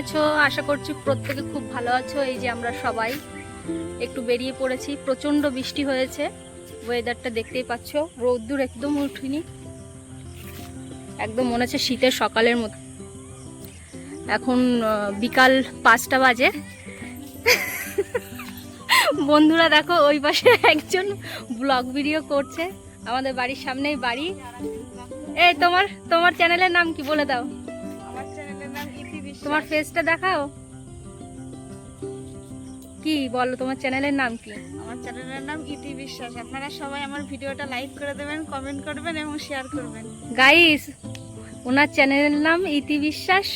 আছো? আশা করছি প্রত্যেকে খুব ভালো আছো। এই যে আমরা সবাই একটু বেরিয়ে পড়েছি। প্রচণ্ড বৃষ্টি হয়েছে। ওয়েদারটা দেখতেই পাচ্ছ। রোদ্দুর একদম উঠিনি। একদম মনে হচ্ছে শীতের সকালের মতো। এখন বিকাল পাঁচটা বাজে। বন্ধুরা দেখো, ওই পাশে একজন ব্লগ ভিডিও করছে। আমাদের বাড়ির সামনেই বাড়ি। এই, তোমার তোমার চ্যানেলের নাম কি বলে দাও? তোমার ফেসটা দেখাও। কি বলো তোমার চ্যানেলের নাম কি? আমার চ্যানেলের নাম ইতি বিশ্বাস আপনারা সবাই আমার ভিডিওটা লাইক করে দেবেন কমেন্ট করবেন এবং শেয়ার করবেন। গাইস ওনার চ্যানেলের নাম ইতি বিশ্বাস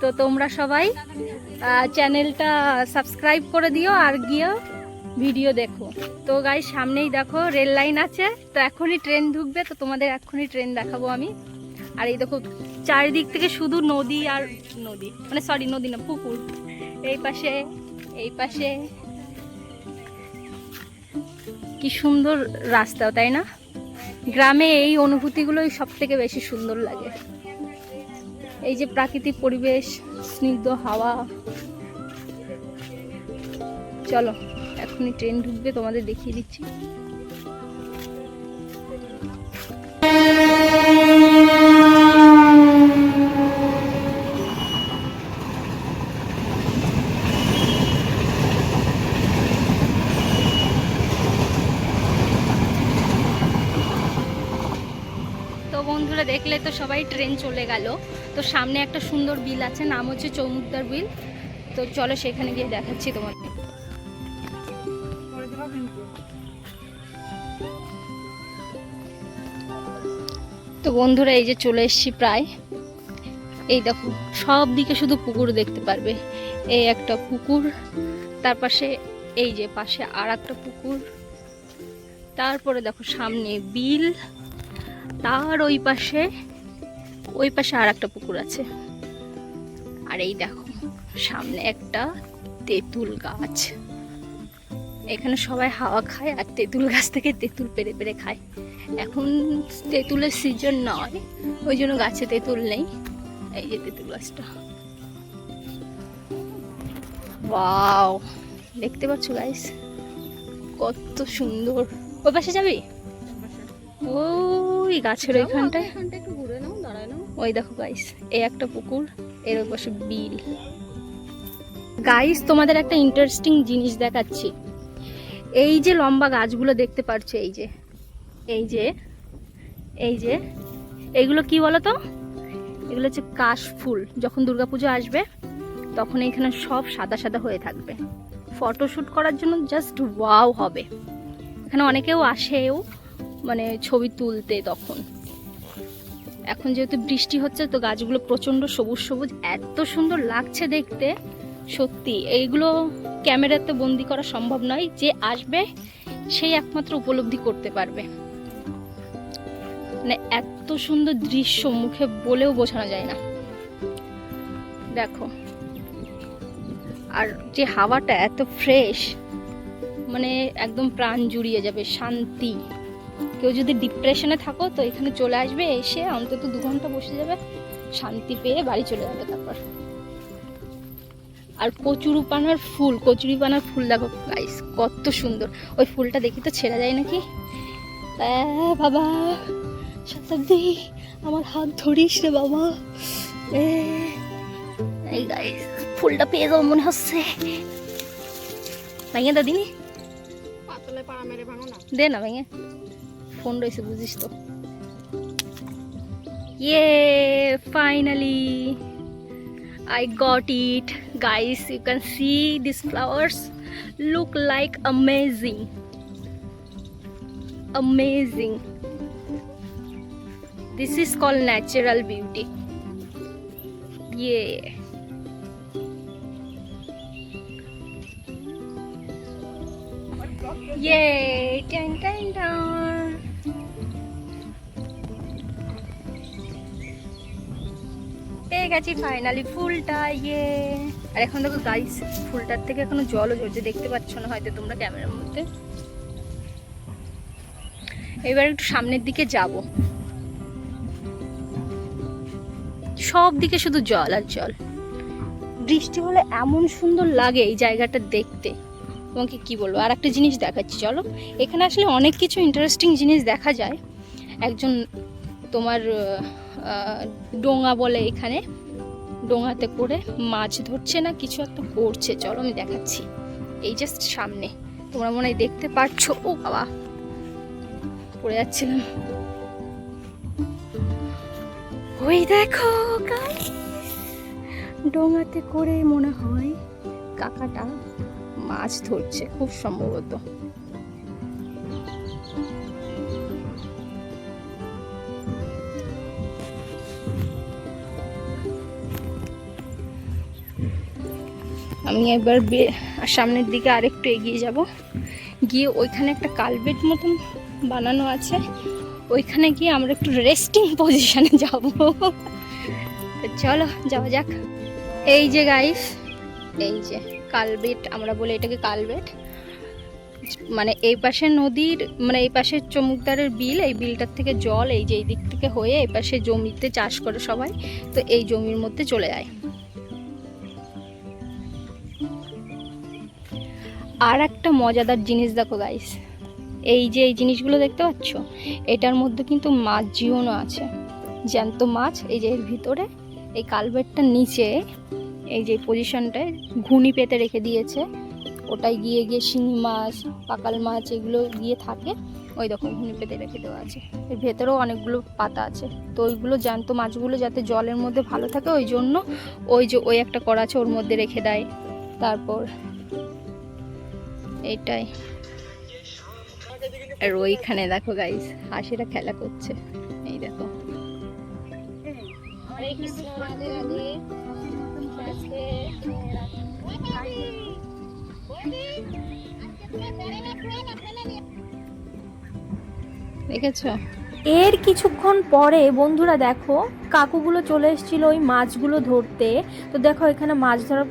তো তোমরা সবাই চ্যানেলটা সাবস্ক্রাইব করে দিও আর গিয়েও ভিডিও দেখো। তো গাইস সামনেই দেখো রেল লাইন আছে। তো এখনই ট্রেন ঢুকবে তো তোমাদের এখনই ট্রেন দেখাবো আমি। আর এই দেখো চারিদিক থেকে শুধু নদী আর নদী। মানে সরি নদী না, পুকুর। এই পাশে এই পাশে। কি সুন্দর রাস্তা তাই না? গ্রামে এই অনুভূতিগুলোই সব থেকে বেশি সুন্দর লাগে। এই যে প্রাকৃতিক পরিবেশ, স্নিগ্ধ হাওয়া। চলো, এখনই ট্রেন ঢুকবে, তোমাদের দেখিয়ে দিচ্ছি। দেখলে তো সবাই ট্রেন চলে গেল। তো সামনে একটা সুন্দর বিল আছে, নাম হচ্ছে চৌমুকদার বিল। তো চলো সেখানে গিয়ে দেখাচ্ছি তোমাকে তো বন্ধুরা, এই যে চলে এসেছি প্রায়। এই দেখো, সব দিকে শুধু পুকুর দেখতে পারবে। এই একটা পুকুর, তার পাশে এই যে পাশে আর একটা পুকুর। তারপরে দেখো সামনে বিল তার ওই পাশে ওই পাশে আর একটা পুকুর আছে। আর এই দেখো, সামনে একটা তেঁতুল গাছ। এখানে সবাই হাওয়া খায় আর তেঁতুল গাছ থেকে তেঁতুল পেরে পেরে খায়। এখন তেঁতুলের সিজন নয়, ওই জন্য গাছে তেঁতুল নেই। এই যে তেঁতুল গাছটা। ওয়াও দেখতে পাচ্ছ গাইস কত সুন্দর। ওই পাশে যাবি? ওই গাছের ওইখানটায়। এখানটা একটু ঘুরে নাও দাঁড়ায় নাও। ওই দেখো গাইস এই একটা পুকুর এর ওই পাশে বিল। গাইস তোমাদের একটা ইন্টারেস্টিং জিনিস দেখাচ্ছি। এই যে লম্বা গাছগুলো দেখতে পারছ এই যে এই যে এই যে এইগুলো কি বলো তো এগুলো হচ্ছে কাশ ফুল। যখন দুর্গাপুজো আসবে তখন এখানে সব সাদা সাদা হয়ে থাকবে। ফটোশ্যুট করার জন্য জাস্ট ওয়াও হবে। এখানে অনেকেও আসেও মানে ছবি তুলতে তখন। এখন যেহেতু বৃষ্টি হচ্ছে, তো গাছগুলো প্রচণ্ড সবুজ সবুজ, এত সুন্দর লাগছে দেখতে, সত্যি। এইগুলো ক্যামেরাতে বন্দি করা সম্ভব নয়, যে আসবে সেই একমাত্র উপলব্ধি করতে পারবে। মানে এত সুন্দর দৃশ্য মুখে বলেও বোঝানো যায় না। দেখো। আর যে হাওয়াটা এত ফ্রেশ মানে একদম প্রাণ জুড়িয়ে যাবে, শান্তি। কেউ যদি ডিপ্রেশনে থাকো তো এখানে চলে আসবে এসে অন্তত দু ঘণ্টা বসে যাবে শান্তি পেয়ে বাড়ি চলে যাবে তারপর। আর কচুরিপানার ফুল কচুরিপানার ফুল দেখো গাইস কত সুন্দর। ওই ফুলটা দেখি তো ছেড়ে যায় নাকি? বাবা শতাব্দী আমার হাত ধরিস রে বাবা। এই গাইস ফুলটা পেয়ে যাব মনে হচ্ছে। ভেঙে দা দিনি। পাতলে পাড়া মেরে ভাঙো না। দে না ভেঙে ফোন রয়েছে বুঝিস তো ইয়ে finally I got it guys you can see these flowers look like amazing amazing this is called natural beauty yeah Yay! Dun, dun, dun. পেয়ে গেছি ফাইনালি ফুলটা ইয়ে। আর এখন দেখো গাইস ফুলটার থেকে এখনও জলও ঝরছে, দেখতে পাচ্ছ না হয়তো তোমরা ক্যামেরার মধ্যে। এবার একটু সামনের দিকে যাব। সব দিকে শুধু জল আর জল। বৃষ্টি হলে এমন সুন্দর লাগে এই জায়গাটা দেখতে। তোমাকে কি বলব? আর একটা জিনিস দেখাচ্ছি, চলো। এখানে আসলে অনেক কিছু ইন্টারেস্টিং জিনিস দেখা যায়। একজন তোমার ডোঙা বলে এখানে। ডোঙাতে করে মাছ ধরছে না, কিছু একটা করছে। চলো আমি দেখাচ্ছি। এই জাস্ট সামনে। তোমরা মনে হয় দেখতে পারছ? ও বাবা। পড়ে যাচ্ছিলাম। ওই দেখো ডোঙাতে করে মনে হয় কাকাটা মাছ ধরছে, খুব সম্ভবত। আমি এবার সামনের দিকে আরেকটু এগিয়ে যাব। গিয়ে ওইখানে একটা কালবেট মতন বানানো আছে। ওইখানে গিয়ে আমরা একটু রেস্টিং পজিশনে যাব। চলো, যাওয়া যাক। এই যে গাইস এই যে কালবেট, আমরা বলি এটাকে কালবেট। মানে এই পাশে নদীর মানে এই পাশে চমুকদারের বিল, এই বিলটার থেকে জল এই যে এই দিক থেকে হয়ে এই পাশে জমিতে চাষ করে সবাই। তো এই জমির মধ্যে চলে যায়। আর একটা মজাদার জিনিস দেখো গাইস এই যে এই জিনিসগুলো দেখতে পাচ্ছ? এটার মধ্যে কিন্তু মাছ জীবনও আছে। জ্যান্ত মাছ, এই যে এর ভিতরে, এই কালভেটটার নিচে, এই যে পজিশনটায় ঘুনি পেতে রেখে দিয়েছে। ওটাই গিয়ে গিয়ে শিঙি মাছ, পাকাল মাছ এগুলো গিয়ে থাকে। ওই দেখো, ঘুনি পেতে রেখে দেওয়া আছে। এর ভেতরেও অনেকগুলো পাতা আছে। তো ওইগুলো জ্যান্ত মাছগুলো যাতে জলের মধ্যে ভালো থাকে, ওই জন্য ওই যে ওই একটা করা আছে, ওর মধ্যে রেখে দেয়। তারপর এটাই। আর ওইখানে দেখো গাইস হাসিরা খেলা করছে। এই দেখো। দেখেছ? এর কিছুক্ষণ পরে বন্ধুরা দেখো, কাকুগুলো চলে এসেছিল ওই মাছগুলো ধরতে। তো দেখো, এখানে মাছ ধরার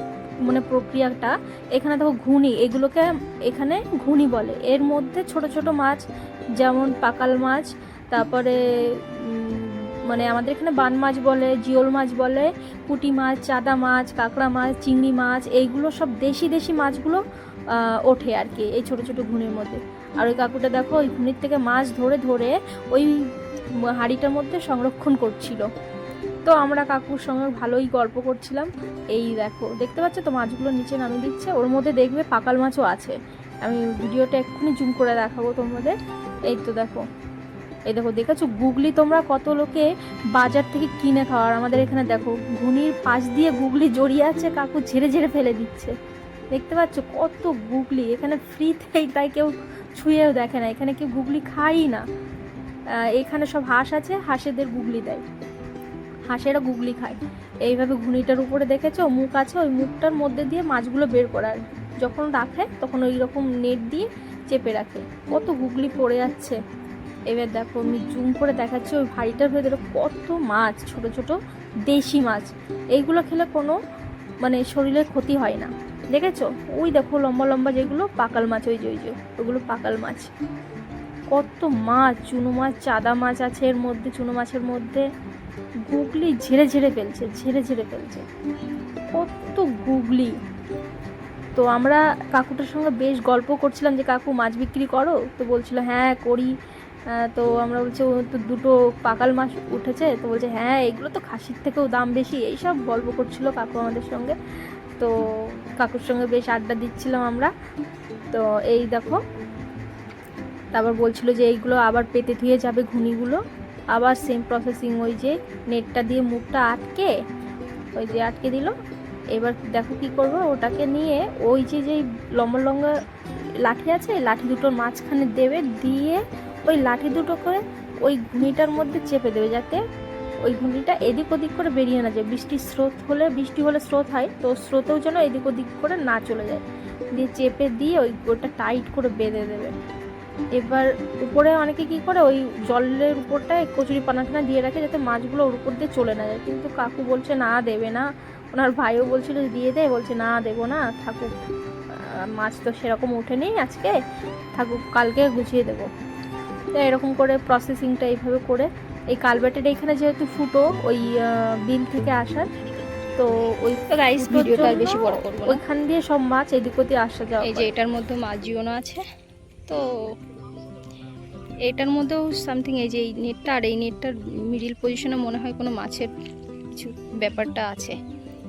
মানে প্রক্রিয়াটা, এখানে দেখো ঘুনি এগুলোকে এখানে ঘুনি বলে। এর মধ্যে ছোট ছোট মাছ, যেমন পাকাল মাছ, তারপরে মানে আমাদের এখানে বান মাছ বলে, জিওল মাছ বলে, পুঁটি মাছ, চাদা মাছ, কাঁকড়া মাছ, চিংড়ি মাছ, এইগুলো সব দেশি দেশি মাছগুলো ওঠে আর কি এই ছোট ছোট ঘুনির মধ্যে। আর ওই কাকুটা দেখো, ওই ঘুনির থেকে মাছ ধরে ধরে ওই হাঁড়িটার মধ্যে সংরক্ষণ করছিল। তো আমরা কাকুর সঙ্গে ভালোই গল্প করছিলাম। এই দেখো, দেখতে পাচ্ছ তো মাছগুলো নিচে নামিয়ে দিচ্ছে? ওর মধ্যে দেখবে পাকাল মাছও আছে। আমি ভিডিওটা এক্ষুনি জুম করে দেখাবো তোমাদের। এই তো দেখো। এই দেখো, দেখেছ? গুগলি তোমরা কত লোকে বাজার থেকে কিনে খাওয়ার আমাদের এখানে দেখো ঘুনির পাশ দিয়ে গুগলি জড়িয়ে আছে, কাকু ঝেড়ে ঝেড়ে ফেলে দিচ্ছে। দেখতে পাচ্ছ? কত গুগলি। এখানে ফ্রিতেই তাই কেউ ছুঁয়েও দেখে না। এখানে কেউ গুগলি খায়ই না। এখানে সব হাঁস আছে, হাঁসেদের গুগলি দেয়। হাঁসেরা গুগলি খায়। এইভাবে ঘুনিটার উপরে দেখেছ? মুখ আছে, ওই মুখটার মধ্যে দিয়ে মাছগুলো বের করার যখন রাখে, তখন ওই রকম নেট দিয়ে চেপে রাখে। কত গুগলি পড়ে যাচ্ছে। এবার দেখো, আমি জুম করে দেখাচ্ছি ওই ভাড়িটার ভেতরে কত মাছ, ছোট ছোট দেশি মাছ। এইগুলো খেলে কোনো মানে শরীরের ক্ষতি হয় না। দেখেছ? ওই দেখো লম্বা লম্বা যেগুলো, পাকাল মাছ, ওই যে ওই যে, ওগুলো পাকাল মাছ। কত মাছ, চুনো মাছ, চাদা মাছ আছে এর মধ্যে, চুনো মাছের মধ্যে। গুগলি ঝেড়ে ঝেড়ে ফেলছে, ঝেড়ে ঝেড়ে ফেলছে। কত গুগলি। তো আমরা কাকুটার সঙ্গে বেশ গল্প করছিলাম যে, কাকু, মাছ বিক্রি করো? তো বলছিল হ্যাঁ করি। তো আমরা বলছি, ও তো দুটো পাকাল মাছ উঠেছে। তো বলছে হ্যাঁ এগুলো তো খাসির থেকেও দাম বেশি। এইসব গল্প করছিল কাকু আমাদের সঙ্গে। তো কাকুর সঙ্গে বেশ আড্ডা দিচ্ছিলাম আমরা। তো এই দেখো। তারপর বলছিল যে, এইগুলো আবার পেতে ধুয়ে যাবে ঘুনিগুলো। আবার সেম প্রসেসিং ওই যে নেটটা দিয়ে মুখটা আটকে, ওই যে আটকে দিল। এবার দেখো কি করব, ওটাকে নিয়ে ওই যে যেই লম্বা লম্বা লাঠি আছে, লাঠি দুটোর মাঝখানে দেবে, দিয়ে ওই লাঠি দুটো করে ওই ঘুনিটার মধ্যে চেপে দেবে যাতে ওই ঘুনিটা এদিক ওদিক করে বেরিয়ে না যায়। বৃষ্টির স্রোত হলে, বৃষ্টি হলে স্রোত হয়, তো স্রোতেও যেন এদিক ওদিক করে না চলে যায়। দিয়ে চেপে দিয়ে ওই ওটা টাইট করে বেঁধে দেবে। এবার উপরে অনেকে কি করে ওই জলের উপরটায় কচুরি পানাটানা দিয়ে রাখে যাতে মাছগুলো ওর উপর দিয়ে চলে না যায়। কিন্তু কাকু বলছে না দেবে না। ওনার ভাইও বলছিল যে দিয়ে দে। বলছে না দেবো না। থাকুক মাছ তো সেরকম ওঠেনি আজকে। থাকুক কালকে গুছিয়ে দেবো। তো এরকম করে প্রসেসিংটা এইভাবে করে। এই কালবেটের এখানে যেহেতু ফুটো ওই বিল থেকে আসার তো ওই তো গাইস ভিডিওটা আর বেশি বড় করব ওইখান দিয়ে সব মাছ এদিক ওদিক আসা যাওয়া এই যে এটার মধ্যে মাছ জিওনো আছে। তো এটার মধ্যেও সামথিং এই যে এই নেটটা আর এই নেটটার মিডিল পজিশনে মনে হয় কোনো মাছের কিছু ব্যাপারটা আছে।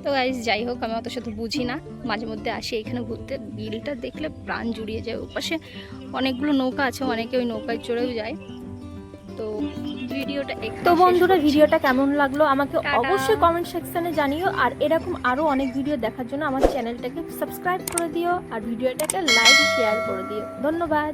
তো গাইজ যাই হোক আমি অত সাথে বুঝি না। মাঝে মধ্যে আসি এখানে ঘুরতে। বিলটা দেখলে প্রাণ জুড়িয়ে যায়। ওপাশে অনেকগুলো নৌকা আছে অনেকে ওই নৌকায় চড়েও যায়। তো ভিডিওটা তো বন্ধুরা ভিডিওটা কেমন লাগল আমাকে অবশ্যই কমেন্ট সেকশনে জানিও। আর এরকম আরও অনেক ভিডিও দেখার জন্য আমার চ্যানেলটাকে সাবস্ক্রাইব করে দিও। আর ভিডিওটাকে লাইক শেয়ার করে দিও। ধন্যবাদ।